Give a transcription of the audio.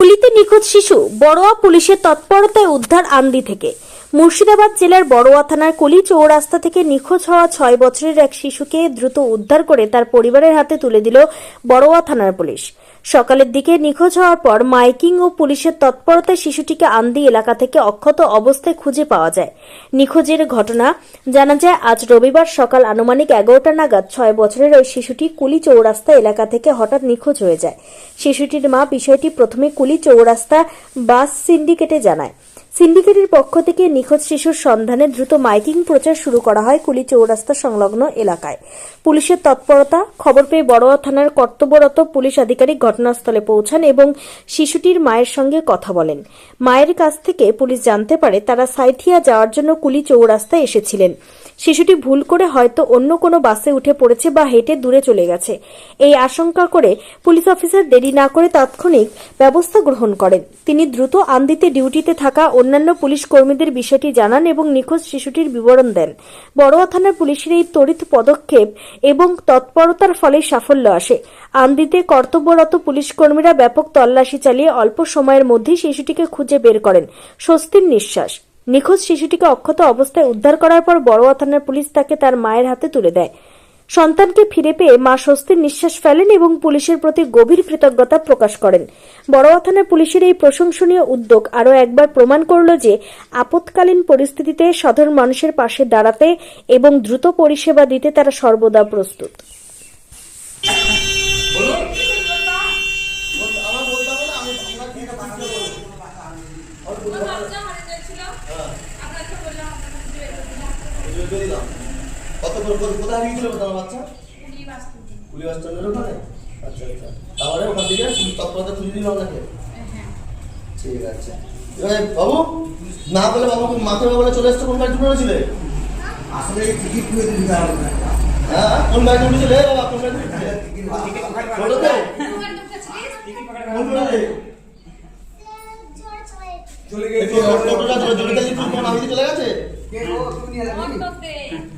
কুলিতে নিখোঁজ শিশু বড়োয়া পুলিশের তৎপরতায় উদ্ধার আন্দি থেকে। মুর্শিদাবাদ জেলার বড়োয়া থানার কুলি চৌরাস্তা থেকে নিখোঁজ হওয়া ছয় বছরের এক শিশুকে দ্রুত উদ্ধার করে তার পরিবারের হাতে তুলে দিল বড়োয়া থানার পুলিশ। সকালের দিকে নিখোঁজ হওয়ার পর মাইকিং ও পুলিশের তৎপরতায় শিশুটিকে আন্দি এলাকা থেকে অক্ষত অবস্থায় খুঁজে পাওয়া যায়। নিখোঁজের ঘটনা জানা যায়, আজ রবিবার সকাল আনুমানিক এগারোটা নাগাদ ছয় বছরের ওই শিশুটি কুলি চৌরাস্তা এলাকা থেকে হঠাৎ নিখোঁজ হয়ে যায়। শিশুটির মা বিষয়টি প্রথমে কুলি চৌরাস্তা বাস সিন্ডিকেটে জানায়। সিন্ডিকেটের পক্ষ থেকে নিখোঁজ শিশুর সন্ধানে দ্রুত মাইকিং প্রচার শুরু করা হয় কুলি চৌরাস্তা সংলগ্ন এলাকায়। পুলিশের তৎপরতা, খবর পেয়ে বড়োয়া থানার কর্তব্যরত পুলিশ আধিকারিক ঘটনাস্থলে পৌঁছান এবং শিশুটির মায়ের সঙ্গে কথা বলেন। মায়ের কাছ থেকে পুলিশ জানতে পারে তারা সাইথিয়া যাওয়ার জন্য কুলি চৌরাস্তায় এসেছিলেন। শিশুটি ভুল করে হয়তো অন্য কোনো বাসে উঠে পড়েছে বা হেঁটে দূরে চলে গেছে। এই আশঙ্কা করে পুলিশ অফিসার দেরি না করে তাৎক্ষণিক ব্যবস্থা গ্রহণ করেন। তিনি দ্রুত আন্দিতে ডিউটিতে থাকা অন্যান্য পুলিশ কর্মীদের বিষয়টি জানান এবং নিখোঁজ শিশুটির বিবরণ দেন। বড়োয়া থানার পুলিশের এই তড়িৎ পদক্ষেপ এবং তৎপরতার ফলে সাফল্য আসে। আন্দিতে কর্তব্যরত পুলিশ কর্মীরা ব্যাপক তল্লাশি চালিয়ে অল্প সময়ের মধ্যেই শিশুটিকে খুঁজে বের করেন। স্বস্তির নিঃশ্বাস। নিখোঁজ শিশুটিকে অক্ষত অবস্থায় উদ্ধার করার পর বড়োয়া থানার পুলিশ তাকে তার মায়ের হাতে তুলে দেয়। সন্তানকে ফিরে পেয়ে মা স্বস্তির নিঃশ্বাস ফেলেন এবং পুলিশের প্রতি গভীর কৃতজ্ঞতা প্রকাশ করেন। বড়োয়া থানার পুলিশের এই প্রশংসনীয় উদ্যোগ আরও একবার প্রমাণ করল যে আপৎকালীন পরিস্থিতিতে সাধারণ মানুষের পাশে দাঁড়াতে এবং দ্রুত পরিষেবা দিতে তারা সর্বদা প্রস্তুত। কত করে কোথায় হারিয়ে গেছিল তোমার বাচ্চা? কুড়ি বাস স্ট্যান্ডের ওখানে? আচ্ছা আচ্ছা। তাহলে ওখান থেকে পুলিশ তৎপরতা তুলে দিল আপনাকে ঠিক আছে। এবারে বাবু না বলে বাবু মাথার ব্যাপারে চলে এসছো? কোন গাড়িতে উঠেছিলে আসলে টিকিট করে দিতে হবে হ্যাঁ কোন গাড়িতে উঠেছিলে বাবা কোন চলে গেছে টোটোটা চলে চলে গেছে চলে গেছে? এখান থেকে কোথা থেকে আমরা